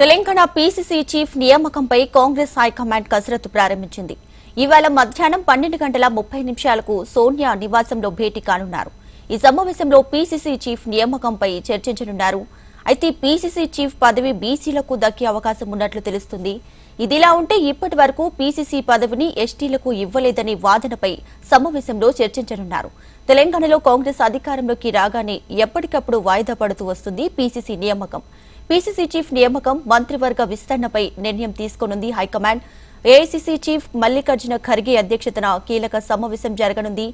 Telangana PCC chief నియామకంపై Congress high command కసరత్తు ప్రారంభించింది. ఇవాళ మధ్యాహ్నం పన్నెండు గంటల ముప్పై నిమిషాలకు సోనియా నివాసంలో భేటీ కానున్నారు. ఈ సమావేశంలో పీసీసీ చీఫ్ నియామకంపై చర్చించనున్నారు. అయితే పీసీసీ చీఫ్ పదవి బీసీలకు దక్కే అవకాశం ఉన్నట్లు తెలుస్తుంది. ఇదిలా ఉంటే ఇప్పటి వరకు పీసీసీ పదవిని ఎస్టీలకు ఇవ్వలేదనే వాదనపై సమావేశంలో చర్చించనున్నారు. తెలంగాణలో కాంగ్రెస్ అధికారంలోకి రాగానే ఎప్పటికప్పుడు వాయిదా పడుతూ వస్తుంది పీసీసీ నియామకం. పీసీసీ చీఫ్ నియామకం మంత్రివర్గ విస్తరణపై నిర్ణయం తీసుకోనుంది high command. AICC chief Mallikarjuna Kharge అధ్యక్షతన కీలక సమావేశం జరగనుంది.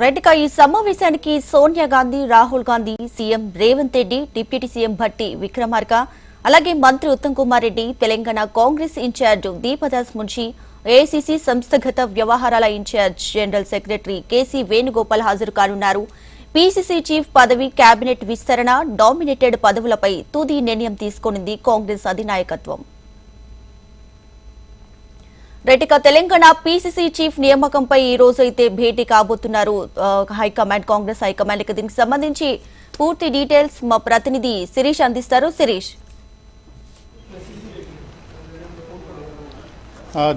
రైట్గా ఈ సమావేశానికి Sonia Gandhi Rahul Gandhi CM Revanth Reddy deputy CM Bhatti Vikramarka అలాగే మంత్రి ఉత్తమ్ కుమార్ రెడ్డి తెలంగాణ కాంగ్రెస్ ఇన్ఛార్జ్ దీపదాస్ మున్షి ఏఐసీసీ సంస్థగత వ్యవహారాల incharge general secretary KC Venugopal హాజరు కానున్నారు. పీసీసీ చీఫ్ పదవి కేబినెట్ విస్తరణ డామినేటెడ్ పదవులపై తుది నిర్ణయం తీసుకొనింది కాంగ్రెస్ అధినాయకత్వం. రైట్ ఇక తెలంగాణ పీసీసీ చీఫ్ నియామకంపై ఈ రోజు అయితే భేటీ కాబోతున్నారు. హైకమాండ్ కాంగ్రెస్ హైకమాండ్ ఇక దీనికి సంబంధించి పూర్తి డీటెయిల్స్ మా ప్రతినిధి శిరీష్ అందిస్తారు. శిరీష్.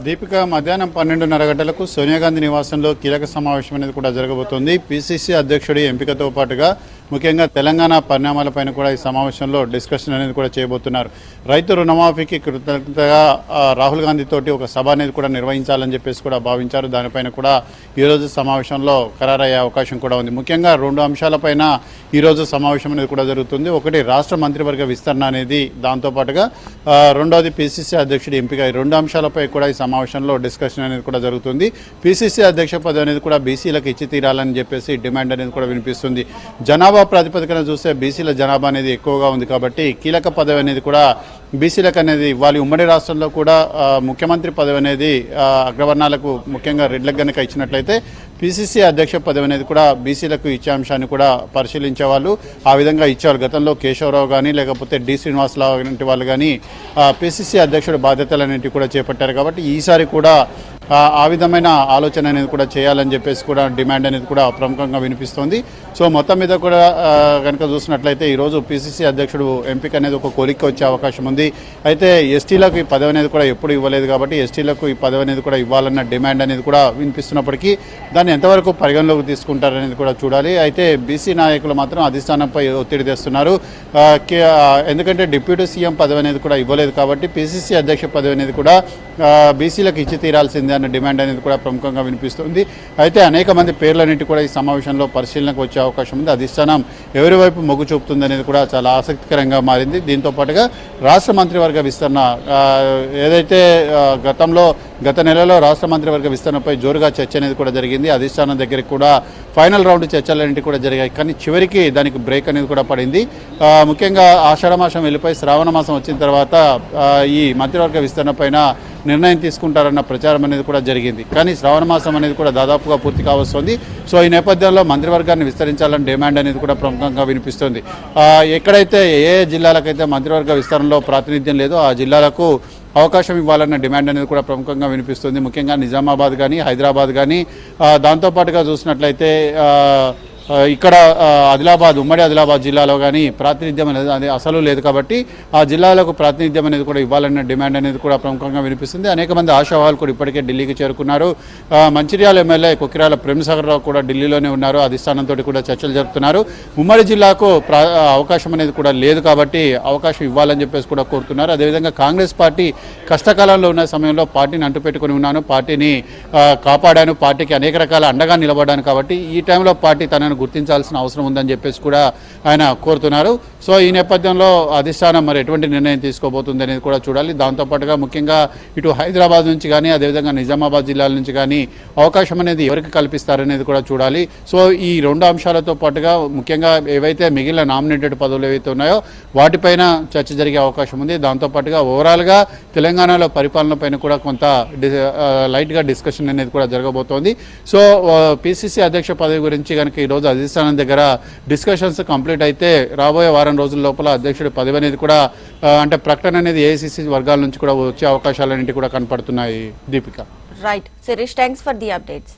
దీపిక మధ్యాహ్నం పన్నెండున్నర గంటలకు సోనియా గాంధీ నివాసంలో కీలక సమావేశం అనేది కూడా జరగబోతోంది. పిసిసి అధ్యక్షుడి ఎంపికతో పాటుగా ముఖ్యంగా తెలంగాణ పరిణామాలపైన కూడా ఈ సమావేశంలో డిస్కషన్ అనేది కూడా చేయబోతున్నారు. రైతు రుణమాఫీకి కృతజ్ఞతగా రాహుల్ గాంధీ తోటి ఒక సభ అనేది కూడా నిర్వహించాలని చెప్పేసి కూడా భావించారు. దానిపైన కూడా ఈరోజు సమావేశంలో ఖరారయ్యే అవకాశం కూడా ఉంది. ముఖ్యంగా రెండు అంశాలపైన ఈరోజు సమావేశం అనేది కూడా జరుగుతుంది. ఒకటి రాష్ట్ర మంత్రివర్గ విస్తరణ అనేది దాంతోపాటుగా రెండోది పిసిసి అధ్యక్షుడి ఎంపిక. ఈ రెండు అంశాలపై కూడా ఈ సమావేశంలో డిస్కషన్ అనేది కూడా జరుగుతుంది. పిసిసి అధ్యక్ష పదవి అనేది కూడా బీసీలకు ఇచ్చి తీరాలని చెప్పేసి డిమాండ్ అనేది కూడా వినిపిస్తుంది. జనాభా ప్రాతిపదికన చూస్తే బీసీల జనాభా అనేది ఎక్కువగా ఉంది కాబట్టి కీలక పదవి అనేది కూడా బీసీలకు అనేది ఇవ్వాలి. ఉమ్మడి రాష్ట్రంలో కూడా ముఖ్యమంత్రి పదవి అనేది అగ్రవర్ణాలకు ముఖ్యంగా రెడ్లకు గనుక ఇచ్చినట్లయితే పిసిసి అధ్యక్ష పదవి అనేది కూడా బీసీలకు ఇచ్చే అంశాన్ని కూడా పరిశీలించేవాళ్ళు ఆ విధంగా ఇచ్చేవాళ్ళు. గతంలో కేశవరావు కానీ లేకపోతే డి శ్రీనివాసరావు వంటి వాళ్ళు కానీ పిసిసి అధ్యక్షుడు బాధ్యతలన్నింటి కూడా చేపట్టారు కాబట్టి ఈసారి కూడా ఆ, విధమైన ఆలోచన అనేది కూడా చేయాలని చెప్పేసి కూడా డిమాండ్ అనేది కూడా ప్రముఖంగా వినిపిస్తోంది. సో మొత్తం మీద కూడా కనుక చూసినట్లయితే ఈరోజు పిసిసి అధ్యక్షుడు ఎంపిక అనేది ఒక కోరిక వచ్చే అవకాశం ఉంది. అయితే ఎస్టీలకు ఈ పదవి అనేది కూడా ఎప్పుడు ఇవ్వలేదు కాబట్టి ఎస్టీలకు ఈ పదవి అనేది కూడా ఇవ్వాలన్న డిమాండ్ అనేది కూడా వినిపిస్తున్నప్పటికీ దాన్ని ఎంతవరకు పరిగణలోకి తీసుకుంటారనేది కూడా చూడాలి. అయితే బీసీ నాయకులు మాత్రం అధిష్టానంపై ఒత్తిడి తెస్తున్నారు. ఎందుకంటే డిప్యూటీ సీఎం పదవి అనేది కూడా ఇవ్వలేదు కాబట్టి పిసిసి అధ్యక్ష పదవి అనేది కూడా బీసీలకు ఇచ్చి తీరాల్సిందే అన్న డిమాండ్ అనేది కూడా ప్రముఖంగా వినిపిస్తుంది. అయితే అనేక మంది పేర్లన్నింటి కూడా ఈ సమావేశంలో పరిశీలనకు వచ్చే అవకాశం ఉంది. అధిష్టానం ఎవరి వైపు మొగ్గు చూపుతుంది అనేది కూడా చాలా ఆసక్తికరంగా మారింది. దీంతో పాటుగా రాష్ట్ర మంత్రివర్గ విస్తరణ ఏదైతే గతంలో గత నెలలో రాష్ట్ర మంత్రివర్గ విస్తరణపై జోరుగా చర్చ అనేది కూడా జరిగింది. అధిష్టానం దగ్గరికి కూడా ఫైనల్ రౌండ్ చర్చలన్నింటి కూడా జరిగాయి. కానీ చివరికి దానికి బ్రేక్ అనేది కూడా పడింది. ముఖ్యంగా ఆషాఢ మాసం వెళ్ళిపోయి శ్రావణ మాసం వచ్చిన తర్వాత ఈ మంత్రివర్గ విస్తరణ పైన నిర్ణయం తీసుకుంటారన్న ప్రచారం అనేది కూడా జరిగింది. కానీ శ్రావణ మాసం అనేది కూడా దాదాపుగా పూర్తి కావస్తుంది. సో ఈ నేపథ్యంలో మంత్రివర్గాన్ని విస్తరించాలని డిమాండ్ అనేది కూడా ప్రముఖంగా వినిపిస్తుంది. ఎక్కడైతే ఏ జిల్లాలకైతే మంత్రివర్గ విస్తరణలో ప్రాతినిధ్యం లేదో ఆ జిల్లాలకు అవకాశం ఇవ్వాలన్న డిమాండ్ అనేది కూడా ప్రముఖంగా వినిపిస్తుంది. ముఖ్యంగా నిజామాబాద్ కానీ హైదరాబాద్ కానీ దాంతోపాటుగా చూసినట్లయితే ఇక్కడ ఆదిలాబాద్ ఉమ్మడి ఆదిలాబాద్ జిల్లాలో కానీ ప్రాతినిధ్యం అనేది అది అసలు లేదు కాబట్టి ఆ జిల్లాలకు ప్రాతినిధ్యం అనేది కూడా ఇవ్వాలన్న డిమాండ్ అనేది కూడా ప్రముఖంగా వినిపిస్తుంది. అనేక మంది ఆశావాహులు కూడా ఇప్పటికే ఢిల్లీకి చేరుకున్నారు. మంచిర్యాల ఎమ్మెల్యే కొక్కిరాల ప్రేమసాగర్ రావు కూడా ఢిల్లీలోనే ఉన్నారు. అధిష్టానంతో కూడా చర్చలు జరుపుతున్నారు. ఉమ్మడి జిల్లాకు అవకాశం అనేది కూడా లేదు కాబట్టి అవకాశం ఇవ్వాలని చెప్పేసి కూడా కోరుతున్నారు. అదేవిధంగా కాంగ్రెస్ పార్టీ కష్టకాలంలో ఉన్న సమయంలో పార్టీని అంటుపెట్టుకుని ఉన్నాను. పార్టీని కాపాడాను. పార్టీకి అనేక రకాల అండగా నిలబడ్డాను కాబట్టి ఈ టైంలో పార్టీ తనను గుర్తించాల్సిన అవసరం ఉందని చెప్పేసి కూడా ఆయన కోరుతున్నారు. సో ఈ నేపథ్యంలో అధిష్టానం మరి ఎటువంటి నిర్ణయం తీసుకోబోతుంది అనేది కూడా చూడాలి. దాంతోపాటుగా ముఖ్యంగా ఇటు హైదరాబాద్ నుంచి కానీ అదేవిధంగా నిజామాబాద్ జిల్లాల నుంచి కానీ అవకాశం అనేది ఎవరికి కల్పిస్తారనేది కూడా చూడాలి. సో ఈ రెండు అంశాలతో పాటుగా ముఖ్యంగా ఏవైతే మిగిలిన నామినేటెడ్ పదవులు ఏవైతే ఉన్నాయో వాటిపైన చర్చ జరిగే అవకాశం ఉంది. దాంతోపాటుగా ఓవరాల్గా తెలంగాణలో పరిపాలన పైన కూడా కొంత డి- లైట్గా డిస్కషన్ అనేది కూడా జరగబోతోంది. సో పిసిసి అధ్యక్ష పదవి గురించి కనుక ఈరోజు అధిష్టానం దగ్గర డిస్కషన్స్ కంప్లీట్ అయితే రాబోయే వారం రోజుల లోపల అధ్యక్షుడి పదవి అనేది కూడా అంటే ప్రకటన అనేది ఏఐసిసి వర్గాల నుంచి కూడా వచ్చే అవకాశాలన్నింటి కూడా కనపడుతున్నాయి Deepika. Right Sirish thanks for the updates